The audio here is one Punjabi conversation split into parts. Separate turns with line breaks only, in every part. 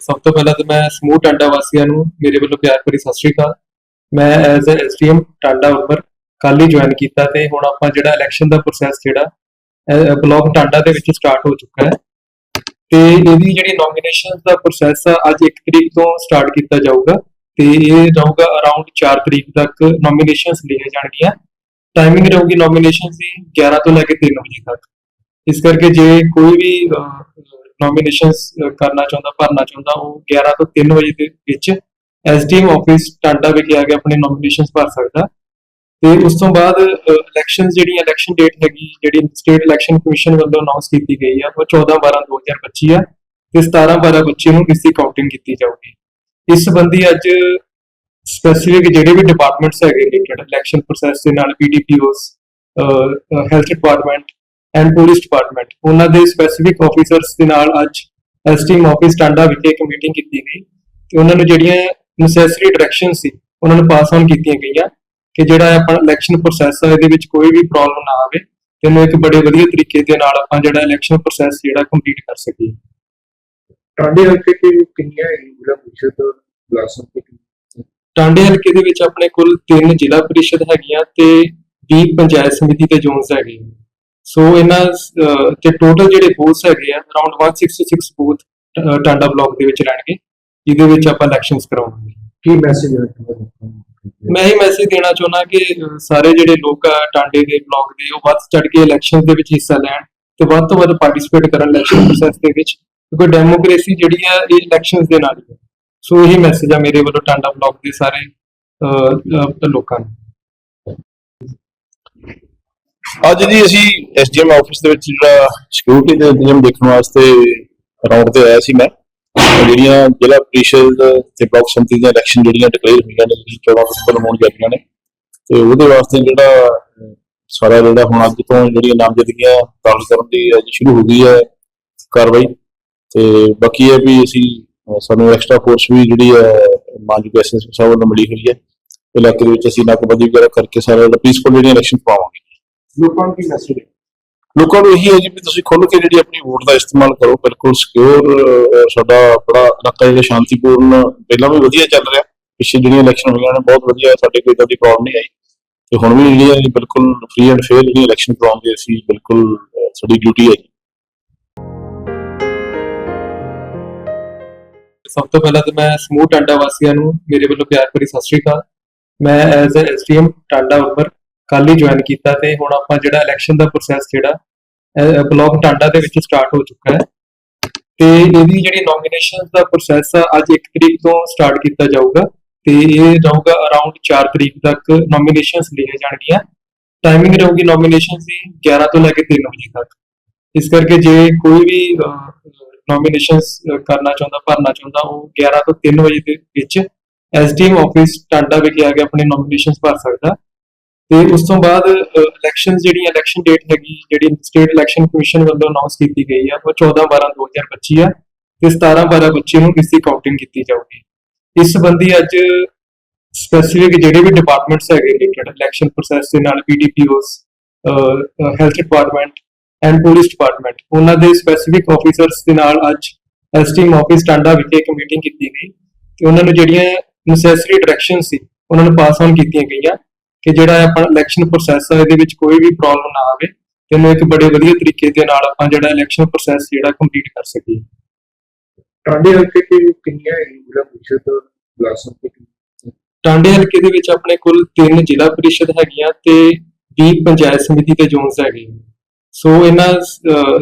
ਸਭ ਤੋਂ ਪਹਿਲਾਂ ਤਾਂ ਮੈਂ ਸਮੂਹ ਟਾਂਡਾ ਵਾਸੀਆਂ ਨੂੰ ਮੇਰੇ ਵੱਲੋਂ ਪਿਆਰ ਭਰੀ ਸਤਿ ਸ਼੍ਰੀ ਅਕਾਲ। ਮੈਂ ਐਜ਼ ਅ ਐਸਟੀਐਮ ਟਾਂਡਾ ਉੱਪਰ ਕੱਲ੍ਹ ਹੀ ਜੁਆਇਨ ਕੀਤਾ ਤੇ ਹੁਣ ਆਪਾਂ ਜਿਹੜਾ ਇਲੈਕਸ਼ਨ ਦਾ ਪ੍ਰੋਸੈਸ ਜਿਹੜਾ ਬਲਾਕ ਟਾਂਡਾ ਦੇ ਵਿੱਚ ਸਟਾਰਟ ਹੋ ਚੁੱਕਾ ਹੈ। ਤੇ ਇਹਦੀ ਜਿਹੜੀ ਨੋਮੀਨੇਸ਼ਨ ਦਾ ਪ੍ਰੋਸੈਸ ਆ, ਅੱਜ 1 ਤਰੀਕ ਤੋਂ ਸਟਾਰਟ ਕੀਤਾ ਜਾਊਗਾ ਤੇ ਇਹ ਰਹੂਗਾ ਅਰਾਊਂਡ 4 ਤਰੀਕ ਤੱਕ ਨੋਮੀਨੇਸ਼ਨਸ ਲਈਆਂ ਜਾਣਗੀਆਂ। ਟਾਈਮਿੰਗ ਰਹੂਗੀ ਨੋਮੀਨੇਸ਼ਨ ਦੀ 11 ਤੋਂ ਲੈ ਕੇ 3 ਵਜੇ ਤੱਕ। ਇਸ ਕਰਕੇ ਜੇ ਕੋਈ ਵੀ ਨੋਮੀਨੇਸ਼ਨਸ ਕਰਨਾ ਚਾਹੁੰਦਾ, ਭਰਨਾ ਚਾਹੁੰਦਾ, ਉਹ 11 ਤੋਂ 3 ਵਜੇ ਦੇ ਵਿੱਚ ਐਸਡੀਐਮ ਆਫਿਸ ਟਾਂਡਾ ਵਿਖੇ ਆ ਕੇ ਆਪਣੇ ਨੋਮੀਨੇਸ਼ਨਸ ਭਰ ਸਕਦਾ। ਤੇ ਉਸ ਤੋਂ ਬਾਅਦ ਇਲੈਕਸ਼ਨਸ ਜਿਹੜੀਆਂ ਇਲੈਕਸ਼ਨ ਡੇਟ ਹੈਗੀ, ਜਿਹੜੀ ਸਟੇਟ ਇਲੈਕਸ਼ਨ ਕਮਿਸ਼ਨ ਵੱਲੋਂ ਅਨਾਉਂਸ ਕੀਤੀ ਗਈ ਆ, ਉਹ 14 12 2025 ਆ ਤੇ 17 12 25 ਨੂੰ ਇਸ ਦੀ ਕਾਊਂਟਿੰਗ ਕੀਤੀ ਜਾਊਗੀ। ਇਸ ਸੰਬੰਧੀ ਅੱਜ ਸਪੈਸੀਫਿਕ ਜਿਹੜੇ ਵੀ ਡਿਪਾਰਟਮੈਂਟਸ ਹੈਗੇ ਰਿਲੇਟਡ ਇਲੈਕਸ਼ਨ ਪ੍ਰੋਸੈਸ ਦੇ ਨਾਲ BDPOs health department and police department ਉਹਨਾਂ ਦੇ ਸਪੈਸੀਫਿਕ ਆਫੀਸਰਸ ਦੇ ਨਾਲ ਅੱਜ ਐਸਟੀਐਮ ਆਫਿਸ ਟਾਂਡਾ ਵਿਖੇ ਇੱਕ ਮੀਟਿੰਗ ਕੀਤੀ ਗਈ ਤੇ ਉਹਨਾਂ ਨੂੰ ਜਿਹੜੀਆਂ ਨੈਸੈਸਰੀ ਡਾਇਰੈਕਸ਼ਨ ਸੀ ਉਹਨਾਂ ਨੂੰ ਪਾਸ ਆਨ ਕੀਤੀਆਂ ਗਈਆਂ ਕਿ ਜਿਹੜਾ ਆਪਣਾ ਇਲੈਕਸ਼ਨ ਪ੍ਰੋਸੈਸ ਹੈ ਇਹਦੇ ਵਿੱਚ ਕੋਈ ਵੀ ਪ੍ਰੋਬਲਮ ਨਾ ਆਵੇ ਤੇ ਇਹਨੂੰ ਇੱਕ ਬੜੇ ਵਧੀਆ ਤਰੀਕੇ ਦੇ ਨਾਲ ਆਪਾਂ ਜਿਹੜਾ ਇਲੈਕਸ਼ਨ ਪ੍ਰੋਸੈਸ ਜਿਹੜਾ ਕੰਪਲੀਟ ਕਰ ਸਕੀਏ।
ਟਾਂਡੇ ਹਲਕੇ ਤੇ ਕਿੰਨੀਆਂ ਜ਼ਿਲ੍ਹਾ ਪ੍ਰੀਸ਼ਦ ਬਲਾਸਾਂ ਤੇ
ਟਾਂਡੇ ਹਲਕੇ ਦੇ ਵਿੱਚ ਆਪਣੇ ਕੁੱਲ 3 ਜ਼ਿਲ੍ਹਾ ਪਰਿਸ਼ਦ ਹੈਗੀਆਂ ਤੇ 20 ਪੰਚਾਇਤ ਸਮਿਤੀ ਤੇ ਜ਼ੋਨਸ ਹੈਗੇ। ਸੋ ਇਹਨਾਂ ਤੇ ਟੋਟਲ ਜਿਹੜੇ ਬੂਥਸ ਹੈਗੇ ਆ ਅਰਾਊਂਡ 166 ਬੂਥ ਟਾਂਡਾ ਬਲਾਕ ਦੇ ਵਿੱਚ ਰਹਿਣਗੇ ਜਿਹਦੇ ਵਿੱਚ ਆਪਾਂ ਇਲੈਕਸ਼ਨਸ ਕਰਾਵਾਂਗੇ।
ਕੀ ਮੈਸੇਜ
ਮੈਂ ਇਹ ਮੈਸੇਜ ਦੇਣਾ ਚਾਹੁੰਦਾ ਕਿ ਸਾਰੇ ਜਿਹੜੇ ਲੋਕ ਆ ਟਾਂਡੇ ਦੇ ਬਲਾਕ ਦੇ ਉਹ ਵੱਧ ਚੜ ਕੇ ਇਲੈਕਸ਼ਨ ਦੇ ਵਿੱਚ ਹਿੱਸਾ ਲੈਣ ਤੇ ਵੱਧ ਤੋਂ ਵੱਧ ਪਾਰਟਿਸਿਪੇਟ ਕਰਨ ਇਲੈਕਸ਼ਨ ਪ੍ਰੋਸੈਸ ਦੇ ਵਿੱਚ ਕਿਉਂਕਿ ਡੈਮੋਕ੍ਰੇਸੀ ਜਿਹੜੀ ਆ ਇਹ ਇਲੈਕਸ਼ਨਸ ਦੇ ਨਾਲ ਹੀ ਹੈ। ਸੋ ਇਹੀ ਮੈਸੇਜ ਆ ਮੇਰੇ ਵੱਲੋਂ ਟਾਂਡਾ ਬਲਾਕ ਦੇ ਸਾਰੇ ਲੋਕਾਂ ਨੂੰ।
ਅੱਜ ਜੀ ਅਸੀਂ ਐਸਡੀਐਮ ਆਫਿਸ ਦੇ ਵਿੱਚ ਜਿਹੜਾ ਸਿਕਿਉਰਿਟੀ ਦੇ ਇੰਤਜ਼ਾਮ ਦੇਖਣ ਵਾਸਤੇ ਰਾਉਂਡ ਤੇ ਆਇਆ ਸੀ ਮੈਂ। ਜਿਹੜੀਆਂ ਜ਼ਿਲ੍ਹਾ ਪ੍ਰੀਸ਼ਦ ਤੇ ਬਲਾਕ ਸੰਮਤੀ ਦੀਆਂ ਇਲੈਕਸ਼ਨ ਜਿਹੜੀਆਂ ਡਿਕਲੇਅਰ ਹੋਈਆਂ ਨੇ ਜਿਹੜੀ 14 ਅਕਤੂਬਰ ਨੂੰ ਹੋਣ ਜਾਂਦੀਆਂ ਨੇ। ਤੇ ਉਹਦੇ ਵਾਸਤੇ ਜਿਹੜਾ ਸਾਰਾ ਜਿਹੜਾ ਹੁਣ ਅੱਜ ਤੋਂ ਜਿਹੜੀਆਂ ਨਾਮਜ਼ਦਗੀਆਂ ਦਾਖਲ ਕਰਨ ਦੀ ਅੱਜ ਸ਼ੁਰੂ ਹੋ ਗਈ ਹੈ ਕਾਰਵਾਈ। ਤੇ ਬਾਕੀ ਇਹ ਵੀ ਅਸੀਂ ਸਾਨੂੰ ਐਕਸਟਰਾ ਫੋਰਸ ਵੀ ਜਿਹੜੀ ਹੈ, ਮਾਨਯੋਗ ਐਸਐਸ ਸਾਹਿਬ ਵੱਲੋਂ ਮਿਲੀ ਹੋਈ ਹੈ। ਇਲਾਕੇ ਦੇ ਵਿੱਚ ਅਸੀਂ ਨਾਕਾਬੰਦੀ ਵਗੈਰਾ ਕਰਕੇ ਸਾਰਾ ਜਿਹੜਾ ਪੀਸਫੁਲ ਜਿਹੜੀਆਂ ਇਲੈਕਸ਼ਨ ਪਾਵਾਂਗੇ।
ਲੋਕਾਂ ਨੂੰ ਕੀ ਮੈਸੇਜ
ਲੋਕਾਂ ਨੂੰ ਇਹੀ ਹੈ ਜੀ ਵੀ ਤੁਸੀਂ ਖੁੱਲ੍ਹ ਕੇ ਜਿਹੜੀ ਆਪਣੀ ਵੋਟ ਦਾ ਇਸਤੇਮਾਲ ਕਰੋ ਬਿਲਕੁਲ ਸਿਕਿਉਰ ਸਾਡਾ ਬੜਾ ਇਲਾਕਾ ਜਿਹੜਾ ਸ਼ਾਂਤੀਪੂਰਨ ਪਹਿਲਾਂ ਵੀ ਵਧੀਆ ਚੱਲ ਰਿਹਾ ਪਿੱਛੇ ਜਿਹੜੀਆਂ ਇਲੈਕਸ਼ਨ ਹੋਈਆਂ ਨੇ ਬਹੁਤ ਵਧੀਆ ਸਾਡੇ ਕੋਈ ਇਦਾਂ ਦੀ ਪ੍ਰੋਬਲਮ ਨਹੀਂ ਆਈ। ਤੇ ਹੁਣ ਵੀ ਜਿਹੜੀ ਹੈ ਬਿਲਕੁਲ ਫ੍ਰੀ ਐਂਡ ਫੇਅਰ ਜਿਹੜੀ ਇਲੈਕਸ਼ਨ ਕਰਾਉਂਦੇ ਅਸੀਂ ਬਿਲਕੁਲ ਸਾਡੀ ਡਿਊਟੀ ਹੈ ਜੀ।
ਸਭ ਤੋਂ ਪਹਿਲਾਂ ਤਾਂ ਮੈਂ ਸਮੂਹ ਟਾਂਡਾ ਵਾਸੀਆਂ ਨੂੰ ਮੇਰੇ ਵੱਲੋਂ ਪਿਆਰ ਭਰੀ ਸਤਿ ਸ਼੍ਰੀ ਅਕਾਲ। ਮੈਂ ਐਜ਼ ਅ ਐਸਟੀਐਮ ਟਾਂਡਾ ਉੱਪਰ ਕੱਲ ਹੀ ਜੁਆਇਨ ਕੀਤਾ ਤੇ ਹੁਣ ਆਪਾਂ ਜਿਹੜਾ ਇਲੈਕਸ਼ਨ ਦਾ ਪ੍ਰੋਸੈਸ ਜਿਹੜਾ ਬਲਾਕ ਟਾਂਡਾ ਦੇ ਵਿੱਚ ਸਟਾਰਟ ਹੋ ਚੁੱਕਾ ਹੈ। ਤੇ ਇਹਦੀ ਜਿਹੜੀ ਨੋਮੀਨੇਸ਼ਨ ਦਾ ਪ੍ਰੋਸੈਸ ਆ, ਅੱਜ 1 ਤਰੀਕ ਤੋਂ ਸਟਾਰਟ ਕੀਤਾ ਜਾਊਗਾ ਤੇ ਇਹ ਰਹੂਗਾ ਅਰਾਊਂਡ 4 ਤਰੀਕ ਤੱਕ ਨੋਮੀਨੇਸ਼ਨਸ ਲਈਆਂ ਜਾਣਗੀਆਂ। ਟਾਈਮਿੰਗ ਰਹੂਗੀ ਨੋਮੀਨੇਸ਼ਨ ਦੀ 11 ਤੋਂ ਲੈ ਕੇ 3 ਵਜੇ ਤੱਕ। ਇਸ ਕਰਕੇ ਜੇ ਕੋਈ ਵੀ ਨੋਮੀਨੇਸ਼ਨਸ ਕਰਨਾ ਚਾਹੁੰਦਾ, ਭਰਨਾ ਚਾਹੁੰਦਾ, ਉਹ 11 ਤੋਂ 3 ਵਜੇ ਦੇ ਵਿੱਚ ਐਸਡੀਐਮ ਆਫਿਸ ਟਾਂਡਾ ਵਿਖੇ ਆ ਕੇ ਆਪਣੇ ਨੋਮੀਨੇਸ਼ਨਸ ਭਰ ਸਕਦਾ। ਤੇ ਉਸ ਤੋਂ ਬਾਅਦ ਇਲੈਕਸ਼ਨ ਜਿਹੜੀਆਂ ਇਲੈਕਸ਼ਨ ਡੇਟ ਹੈਗੀ, ਜਿਹੜੀ ਸਟੇਟ ਇਲੈਕਸ਼ਨ ਕਮਿਸ਼ਨ ਵੱਲੋਂ ਅਨਾਉਂਸ ਕੀਤੀ ਗਈ ਆ, ਉਹ 14 12 2025 ਆ ਤੇ 17 12 25 ਨੂੰ ਇਸ ਦੀ ਕਾਊਂਟਿੰਗ ਕੀਤੀ ਜਾਊਗੀ। ਇਸ ਸੰਬੰਧੀ ਅੱਜ ਸਪੈਸੀਫਿਕ ਜਿਹੜੇ ਵੀ ਡਿਪਾਰਟਮੈਂਟਸ ਹੈਗੇ ਰਿਲੇਟਡ ਇਲੈਕਸ਼ਨ ਪ੍ਰੋਸੈਸ ਦੇ ਨਾਲ PDPOs health department and police department ਉਹਨਾਂ ਦੇ ਸਪੈਸੀਫਿਕ ਆਫੀਸਰਸ ਦੇ ਨਾਲ ਅੱਜ ਐਸਟੀਐਮ ਆਫਿਸ ਟਾਂਡਾ ਵਿਖੇ ਇੱਕ ਮੀਟਿੰਗ ਕੀਤੀ ਗਈ ਤੇ ਉਹਨਾਂ ਨੂੰ ਜਿਹੜੀਆਂ ਨੈਸੈਸਰੀ ਡਾਇਰੈਕਸ਼ਨ ਸੀ, ਉਹਨਾਂ ਨੂੰ ਪਾਸ ਆਨ ਕੀਤੀਆਂ ਗਈਆਂ। ਕਿ ਜਿਹੜਾ ਆਪਣਾ ਇਲੈਕਸ਼ਨ ਪ੍ਰੋਸੈਸ ਹੈ ਇਹਦੇ ਵਿੱਚ ਕੋਈ ਵੀ ਪ੍ਰੋਬਲਮ ਨਾ ਆਵੇ ਤੇ ਇਹਨੂੰ ਇੱਕ ਬੜੇ ਵਧੀਆ ਤਰੀਕੇ ਦੇ ਨਾਲ ਆਪਾਂ ਜਿਹੜਾ ਇਲੈਕਸ਼ਨ ਪ੍ਰੋਸੈਸ ਜਿਹੜਾ ਕੰਪਲੀਟ ਕਰ ਸਕੀਏ।
ਟਾਂਡੇ ਹਲਕੇ ਤੇ ਕਿੰਨੀਆਂ ਜ਼ਿਲ੍ਹਾ ਪ੍ਰੀਸ਼ਦ ਬਲਾਸਾਂ ਤੇ
ਟਾਂਡੇ ਹਲਕੇ ਦੇ ਵਿੱਚ ਆਪਣੇ ਕੁੱਲ 3 ਜ਼ਿਲ੍ਹਾ ਪਰਿਸ਼ਦ ਹੈਗੀਆਂ ਤੇ 20 ਪੰਚਾਇਤ ਸਮਿਤੀ ਤੇ ਜ਼ੋਨਸ ਹੈਗੇ। ਸੋ ਇਹਨਾਂ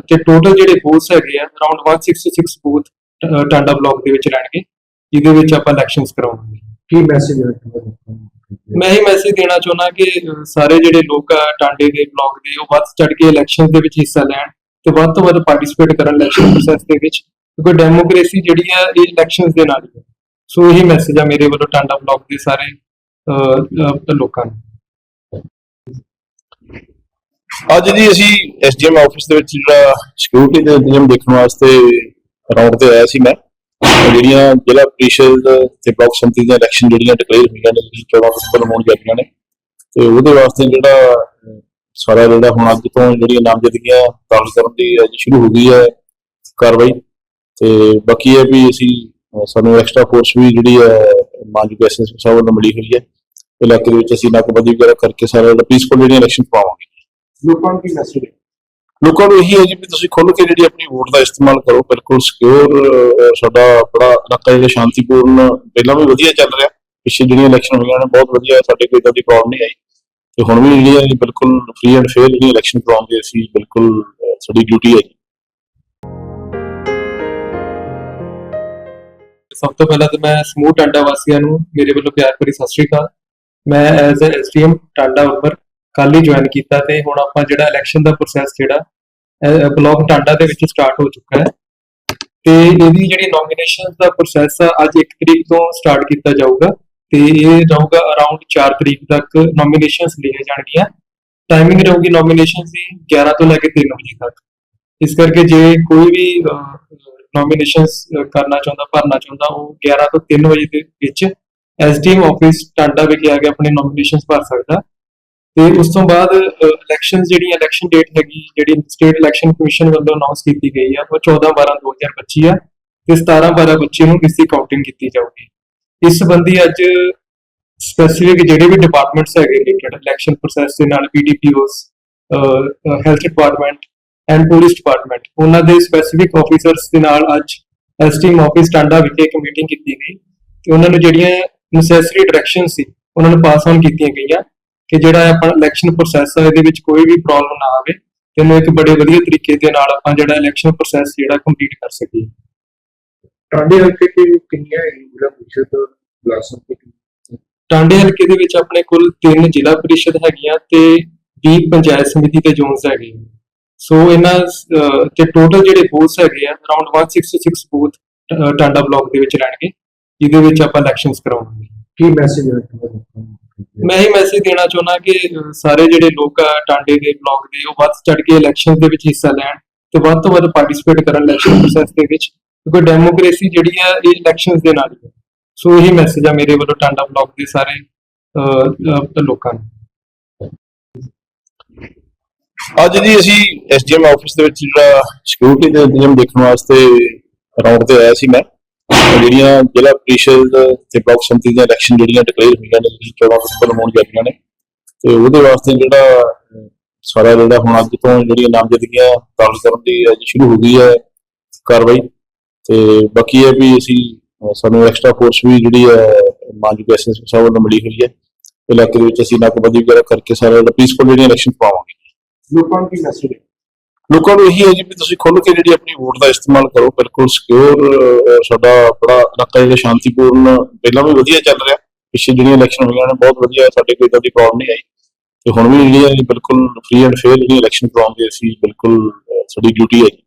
ਤੇ ਟੋਟਲ ਜਿਹੜੇ ਬੂਥਸ ਹੈਗੇ ਆ ਅਰਾਊਂਡ 166 ਬੂਥ ਟਾਂਡਾ ਬਲਾਕ ਦੇ ਵਿੱਚ ਰਹਿਣਗੇ ਜਿਹਦੇ ਵਿੱਚ ਆਪਾਂ ਇਲੈਕਸ਼ਨਸ ਕਰਾਵਾਂਗੇ।
ਕੀ ਮੈਸੇਜ ਹੈ ਤੁਹਾਡਾ?
ਮੈਂ ਇਹ ਮੈਸੇਜ ਦੇਣਾ ਚਾਹੁੰਦਾ ਕਿ ਅਹ, ਸਾਰੇ ਜਿਹੜੇ ਲੋਕ ਆ ਟਾਂਡੇ ਦੇ ਬਲਾਕ ਦੇ ਉਹ ਵੱਧ ਚੜ ਕੇ ਇਲੈਕਸ਼ਨ ਦੇ ਵਿੱਚ ਹਿੱਸਾ ਲੈਣ ਤੇ ਵੱਧ ਤੋਂ ਵੱਧ ਪਾਰਟਿਸਿਪੇਟ ਕਰਨ ਇਲੈਕਸ਼ਨ ਪ੍ਰੋਸੈਸ ਦੇ ਵਿੱਚ ਕਿਉਂਕਿ ਡੈਮੋਕ੍ਰੇਸੀ ਜਿਹੜੀ ਆ ਇਹ ਇਲੈਕਸ਼ਨਸ ਦੇ ਨਾਲ ਹੀ ਹੈ। ਸੋ ਇਹੀ ਮੈਸੇਜ ਆ ਮੇਰੇ ਵੱਲੋਂ ਟਾਂਡਾ ਬਲਾਕ ਦੇ ਸਾਰੇ ਅਹ, ਅਹ, ਲੋਕਾਂ ਨੂੰ।
ਅੱਜ ਜੀ ਅਸੀਂ ਐਸਡੀਐਮ ਆਫਿਸ ਦੇ ਵਿੱਚ ਜਿਹੜਾ ਸਿਕਿਉਰਿਟੀ ਦੇ ਇੰਤਜ਼ਾਮ ਦੇਖਣ ਵਾਸਤੇ ਰਾਉਂਡ ਤੇ ਆਇਆ ਸੀ ਮੈਂ। ਤੇ ਜਿਹੜੀਆਂ ਜ਼ਿਲ੍ਹਾ ਪ੍ਰੀਸ਼ਦ ਤੇ ਬਲਾਕ ਸੰਮਤੀ ਦੀਆਂ ਇਲੈਕਸ਼ਨ ਜਿਹੜੀਆਂ ਡਿਕਲੇਅਰ ਹੋਈਆਂ ਨੇ, ਜਿਹੜੀ 14 ਅਕਤੂਬਰ ਨੂੰ ਹੋਣ ਜਾਂਦੀਆਂ ਨੇ, ਤੇ ਉਹਦੇ ਵਾਸਤੇ ਜਿਹੜਾ ਸਾਰਾ ਜਿਹੜਾ ਹੁਣ ਅੱਜ ਤੋਂ ਜਿਹੜੀਆਂ ਨਾਮਜ਼ਦਗੀਆਂ ਦਾਖਲ ਕਰਨ ਦੀ ਅੱਜ ਸ਼ੁਰੂ ਹੋ ਗਈ ਹੈ ਕਾਰਵਾਈ, ਤੇ ਬਾਕੀ ਇਹ ਵੀ ਅਸੀਂ ਸਾਨੂੰ ਐਕਸਟਰਾ ਫੋਰਸ ਵੀ ਜਿਹੜੀ ਹੈ, ਮਾਨਯੋਗ ਐਸਐਸਪੀ ਸਾਹਿਬ ਵੱਲੋਂ ਮਿਲੀ ਹੋਈ ਹੈ। ਇਲਾਕੇ ਦੇ ਵਿੱਚ ਅਸੀਂ ਨਾਕਾਬੰਦੀ ਵਗੈਰਾ ਕਰਕੇ ਸਾਰਾ ਪੀਸਫੁਲ ਜਿਹੜੀ ਇਲੈਕਸ਼ਨ ਪਾਵਾਂਗੇ।
ਲੋਕਾਂ ਨੂੰ ਕੀ ਮੈਸੇਜ
ਲੋਕਾਂ ਨੂੰ ਇਹੀ ਹੈ ਜੀ ਵੀ ਤੁਸੀਂ ਖੁੱਲ੍ਹ ਕੇ ਜਿਹੜੀ ਆਪਣੀ ਵੋਟ ਦਾ ਇਸਤੇਮਾਲ ਕਰੋ, ਬਿਲਕੁਲ ਸਿਕਿਉਰ ਸਾਡਾ ਬੜਾ ਇਲਾਕਾ ਜਿਹੜਾ ਸ਼ਾਂਤੀਪੂਰਨ, ਪਹਿਲਾਂ ਵੀ ਵਧੀਆ ਚੱਲ ਰਿਹਾ, ਪਿੱਛੇ ਜਿਹੜੀਆਂ ਇਲੈਕਸ਼ਨ ਹੋਈਆਂ ਨੇ, ਬਹੁਤ ਵਧੀਆ ਸਾਡੇ ਕੋਈ ਇਦਾਂ ਦੀ ਪ੍ਰੋਬਲਮ ਨਹੀਂ ਆਈ। ਤੇ ਹੁਣ ਵੀ ਜਿਹੜੀ ਹੈ ਬਿਲਕੁਲ ਫ੍ਰੀ ਐਂਡ ਫੇਅਰ ਜਿਹੜੀ ਇਲੈਕਸ਼ਨ ਕਰਾਉਂਗੇ ਅਸੀਂ ਬਿਲਕੁਲ ਸਾਡੀ ਡਿਊਟੀ ਹੈ
ਸਭ ਤੋਂ ਪਹਿਲਾਂ ਤਾਂ ਮੈਂ ਸਮੂਹ ਟਾਂਡਾ ਵਾਸੀਆਂ ਨੂੰ ਮੇਰੇ ਵੱਲੋਂ ਪਿਆਰ ਭਰੀ ਸਤਿ ਸ਼੍ਰੀ ਅਕਾਲ। ਮੈਂ ਐਜ਼ ਅ ਐਸਟੀਐਮ ਟਾਂਡਾ ਉੱਪਰ ਕੱਲ ਹੀ ਜੁਆਇਨ ਕੀਤਾ ਤੇ ਹੁਣ ਆਪਾਂ ਜਿਹੜਾ ਇਲੈਕਸ਼ਨ ਦਾ ਪ੍ਰੋਸੈਸ ਜਿਹੜਾ ਬਲਾਕ ਟਾਂਡਾ ਦੇ ਵਿੱਚ ਸਟਾਰਟ ਹੋ ਚੁੱਕਾ ਹੈ। ਤੇ ਇਹਦੀ ਜਿਹੜੀ ਨੋਮੀਨੇਸ਼ਨ ਦਾ ਪ੍ਰੋਸੈਸ ਆ, ਅੱਜ 1 ਤਰੀਕ ਤੋਂ ਸਟਾਰਟ ਕੀਤਾ ਜਾਊਗਾ ਤੇ ਇਹ ਰਹੂਗਾ ਅਰਾਊਂਡ 4 ਤਰੀਕ ਤੱਕ ਨੋਮੀਨੇਸ਼ਨਸ ਲਈਆਂ ਜਾਣਗੀਆਂ। ਟਾਈਮਿੰਗ ਰਹੂਗੀ ਨੋਮੀਨੇਸ਼ਨ ਦੀ 11 ਤੋਂ ਲੈ ਕੇ 3 ਵਜੇ ਤੱਕ। ਇਸ ਕਰਕੇ ਜੇ ਕੋਈ ਵੀ ਨੋਮੀਨੇਸ਼ਨਸ ਕਰਨਾ ਚਾਹੁੰਦਾ, ਭਰਨਾ ਚਾਹੁੰਦਾ, ਉਹ 11 ਤੋਂ 3 ਵਜੇ ਦੇ ਵਿੱਚ ਐਸਡੀਐਮ ਆਫਿਸ ਟਾਂਡਾ ਵਿਖੇ ਆ ਕੇ ਆਪਣੇ ਨੋਮੀਨੇਸ਼ਨਸ ਭਰ ਸਕਦਾ। ਤੇ ਉਸ ਤੋਂ ਬਾਅਦ ਇਲੈਕਸ਼ਨ ਜਿਹੜੀ ਇਲੈਕਸ਼ਨ ਡੇਟ ਹੈਗੀ, ਜਿਹੜੀ ਸਟੇਟ ਇਲੈਕਸ਼ਨ ਕਮਿਸ਼ਨ ਵੱਲੋਂ ਅਨਾਉਂਸ ਕੀਤੀ ਗਈ ਆ, ਉਹ 14 12 2025 ਆ ਤੇ 17 12 25 ਨੂੰ ਇਸ ਦੀ ਕਾਊਂਟਿੰਗ ਕੀਤੀ ਜਾਊਗੀ। ਇਸ ਸੰਬੰਧੀ ਅੱਜ ਸਪੈਸੀਫਿਕ ਜਿਹੜੇ ਵੀ ਡਿਪਾਰਟਮੈਂਟਸ ਹੈਗੇ ਰਿਲੇਟਡ ਇਲੈਕਸ਼ਨ ਪ੍ਰੋਸੈਸ ਦੇ ਨਾਲ PDPOs health department and police department ਉਹਨਾਂ ਦੇ ਸਪੈਸੀਫਿਕ ਆਫੀਸਰਸ ਦੇ ਨਾਲ ਅੱਜ ਐਸਟੀਐਮ ਆਫਿਸ ਟਾਂਡਾ ਵਿਖੇ ਇੱਕ ਮੀਟਿੰਗ ਕੀਤੀ ਗਈ। ਤੇ ਉਹਨਾਂ ਨੂੰ ਜਿਹੜੀਆਂ ਨੈਸੈਸਰੀ ਡਾਇਰੈਕਸ਼ਨ ਸੀ, ਉਹਨਾਂ ਨੂੰ ਪਾਸ ਆਨ ਕੀਤੀਆਂ ਗਈਆਂ। ਕਿ ਜਿਹੜਾ ਆਪਣਾ ਇਲੈਕਸ਼ਨ ਪ੍ਰੋਸੈਸ ਹੈ ਇਹਦੇ ਵਿੱਚ ਕੋਈ ਵੀ ਪ੍ਰੋਬਲਮ ਨਾ ਆਵੇ ਤੇ ਇਹਨੂੰ ਇੱਕ ਬੜੇ ਵਧੀਆ ਤਰੀਕੇ ਦੇ ਨਾਲ ਆਪਾਂ ਜਿਹੜਾ ਇਲੈਕਸ਼ਨ ਪ੍ਰੋਸੈਸ ਜਿਹੜਾ ਕੰਪਲੀਟ ਕਰ ਸਕੀਏ।
ਟਾਂਡੇ ਹਲਕੇ ਕਿ ਕਿੰਨੀਆਂ ਜ਼ਿਲ੍ਹਾ ਪ੍ਰੀਸ਼ਦ ਬਲਾਕ ਸੰਮਤੀ
ਟਾਂਡੇ ਹਲਕੇ ਦੇ ਵਿੱਚ ਆਪਣੇ ਕੋਲ ਤਿੰਨ ਜ਼ਿਲ੍ਹਾ ਪਰਿਸ਼ਦ ਹੈਗੀਆਂ ਤੇ 20 ਪੰਚਾਇਤ ਸਮਿਤੀ ਤੇ ਜ਼ੋਨਸ ਹੈਗੇ। ਆ। ਸੋ ਇਹਨਾਂ ਤੇ ਟੋਟਲ ਜਿਹੜੇ ਬੂਥਸ ਹੈਗੇ ਆ ਅਰਾਊਂਡ 166 ਬੂਥ ਟਾਂਡਾ ਬਲਾਕ ਦੇ ਵਿੱਚ ਰਹਿਣਗੇ। ਜਿਹਦੇ ਵਿੱਚ ਆਪਾਂ ਇਲੈਕਸ਼ਨਸ ਕਰਾਵਾਂਗੇ।
ਕੀ ਮੈਸੇਜ ਨੂੰ
ਮੈਂ ਇਹ ਮੈਸੇਜ ਦੇਣਾ ਚਾਹੁੰਦਾ ਕਿ ਸਾਰੇ ਜਿਹੜੇ ਲੋਕ ਆ, ਟਾਂਡੇ ਦੇ, ਬਲਾਕ ਦੇ, ਉਹ ਵੱਧ ਚੜ ਕੇ ਇਲੈਕਸ਼ਨ ਦੇ ਵਿੱਚ ਹਿੱਸਾ ਲੈਣ ਤੇ ਵੱਧ ਤੋਂ ਵੱਧ ਪਾਰਟਿਸਿਪੇਟ ਕਰਨ ਇਲੈਕਸ਼ਨ ਪ੍ਰੋਸੈਸ ਦੇ ਵਿੱਚ, ਕਿਉਂਕਿ ਡੈਮੋਕ੍ਰੇਸੀ ਜਿਹੜੀ ਆ, ਇਹ ਇਲੈਕਸ਼ਨਸ ਦੇ ਨਾਲ ਹੀ ਹੈ। ਸੋ ਇਹੀ ਮੈਸੇਜ ਆ ਮੇਰੇ ਵੱਲੋਂ ਟਾਂਡਾ ਬਲਾਕ ਦੇ ਸਾਰੇ ਲੋਕਾਂ ਨੂੰ।
ਅੱਜ ਜੀ ਅਸੀਂ ਐਸਡੀਐਮ ਆਫਿਸ ਦੇ ਵਿੱਚ ਜਿਹੜਾ ਸਿਕਿਉਰਿਟੀ ਦੇ ਇੰਤਜ਼ਾਮ ਦੇਖਣ ਵਾਸਤੇ ਰਾਉਂਡ ਤੇ ਆਇਆ ਸੀ ਮੈਂ। ਜਿਹੜੀਆਂ ਜ਼ਿਲ੍ਹਾ ਪ੍ਰੀਸ਼ਦ ਤੇ ਬਲਾਕ ਸੰਮਤੀ ਦੀਆਂ ਇਲੈਕਸ਼ਨ ਜਿਹੜੀਆਂ ਡਿਕਲੇਅਰ ਹੋਈਆਂ ਨੇ, ਜਿਹੜੀ 14 ਅਕਤੂਬਰ ਨੂੰ ਹੋਣ ਜਾਂਦੀਆਂ ਨੇ, ਤੇ ਉਹਦੇ ਵਾਸਤੇ ਜਿਹੜਾ ਸਾਰਾ ਜਿਹੜਾ ਹੁਣ ਅੱਜ ਤੋਂ ਜਿਹੜੀਆਂ ਨਾਮਜ਼ਦਗੀਆਂ ਦਾਖਲ ਕਰਨ ਦੀ ਅੱਜ ਸ਼ੁਰੂ ਹੋ ਗਈ ਹੈ ਕਾਰਵਾਈ, ਤੇ ਬਾਕੀ ਇਹ ਵੀ ਅਸੀਂ ਸਾਨੂੰ ਐਕਸਟਰਾ ਫੋਰਸ ਵੀ ਜਿਹੜੀ ਹੈ, ਮਾਨਯੋਗ ਐਸਐਸਪੀ ਸਾਹਿਬ ਵੱਲੋਂ ਮਿਲੀ ਹੋਈ ਹੈ। ਇਲਾਕੇ ਦੇ ਵਿੱਚ ਅਸੀਂ ਨਾਕਾਬੰਦੀ ਵਗੈਰਾ ਕਰਕੇ ਸਾਰਾ ਪੀਸਫੁਲ ਜਿਹੜੀਆਂ ਇਲੈਕਸ਼ਨ ਪਾਵਾਂਗੇ।
ਲੋਕਾਂ ਨੂੰ ਕੀ ਮੈਸੇਜ
ਲੋਕਾਂ ਨੂੰ ਇਹੀ ਹੈ ਜੀ ਵੀ ਤੁਸੀਂ ਖੁੱਲ ਕੇ ਜਿਹੜੀ ਆਪਣੀ ਵੋਟ ਦਾ ਇਸਤੇਮਾਲ ਕਰੋ, ਬਿਲਕੁਲ ਸਿਕਿਉਰ ਸਾਡਾ ਬੜਾ ਇਲਾਕਾ ਜਿਹੜਾ ਸ਼ਾਂਤੀਪੂਰਨ, ਪਹਿਲਾਂ ਵੀ ਵਧੀਆ ਚੱਲ ਰਿਹਾ, ਪਿੱਛੇ ਜਿਹੜੀਆਂ ਇਲੈਕਸ਼ਨ ਹੋਈਆਂ ਨੇ, ਬਹੁਤ ਵਧੀਆ ਸਾਡੇ ਕੋਈ ਇਦਾਂ ਦੀ ਪ੍ਰੋਬਲਮ ਨਹੀਂ ਆਈ। ਤੇ ਹੁਣ ਵੀ ਜਿਹੜੀ ਬਿਲਕੁਲ ਫ੍ਰੀ ਐਂਡ ਫੇਅਰ ਜਿਹੜੀ ਇਲੈਕਸ਼ਨ ਕਰਾਉਂਗੇ ਅਸੀਂ ਬਿਲਕੁਲ ਸਾਡੀ ਡਿਊਟੀ ਹੈ ਜੀ